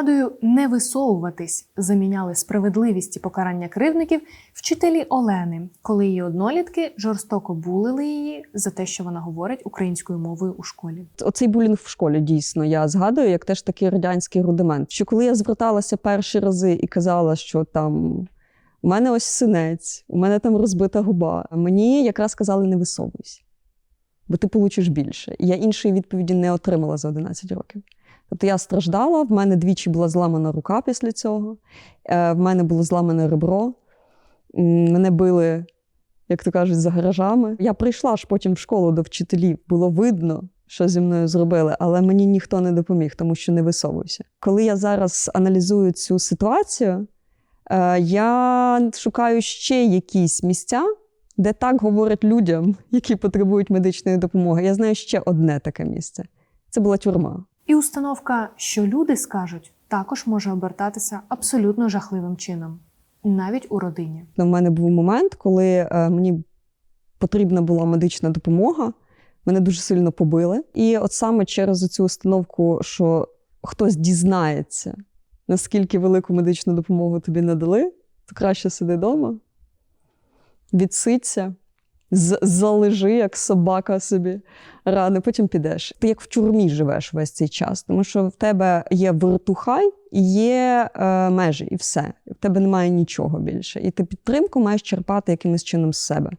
порадою не висовуватись заміняли справедливість і покарання кривдників вчителі Олени, коли її однолітки жорстоко булили її за те, що вона говорить українською мовою у школі. Оцей булінг в школі дійсно я згадую як теж такий радянський рудимент. Що коли я зверталася перші рази і казала, що там у мене ось синець, у мене там розбита губа, мені якраз казали не висовуйся, бо ти получиш більше. І я іншої відповіді не отримала за 11 років. Тобто я страждала, в мене двічі була зламана рука після цього, е, в мене було зламане ребро, мене били, як то кажуть, за гаражами. Я прийшла ж потім в школу до вчителів, було видно, що зі мною зробили, але мені ніхто не допоміг, тому що не висовуюся. Коли я зараз аналізую цю ситуацію, е, я шукаю ще якісь місця, де так говорять людям, які потребують медичної допомоги. Я знаю ще одне таке місце. Це була тюрма. І установка, що люди скажуть, також може обертатися абсолютно жахливим чином, навіть у родині. У мене був момент, коли е, мені потрібна була медична допомога. Мене дуже сильно побили. І от саме через цю установку, що хтось дізнається, наскільки велику медичну допомогу тобі надали, то краще сиди вдома, відситься, залежи, як собака собі рани, потім підеш. Ти як в тюрмі живеш весь цей час, тому що в тебе є вертухай є е, межі, і все. В тебе немає нічого більше. І ти підтримку маєш черпати якимось чином з себе.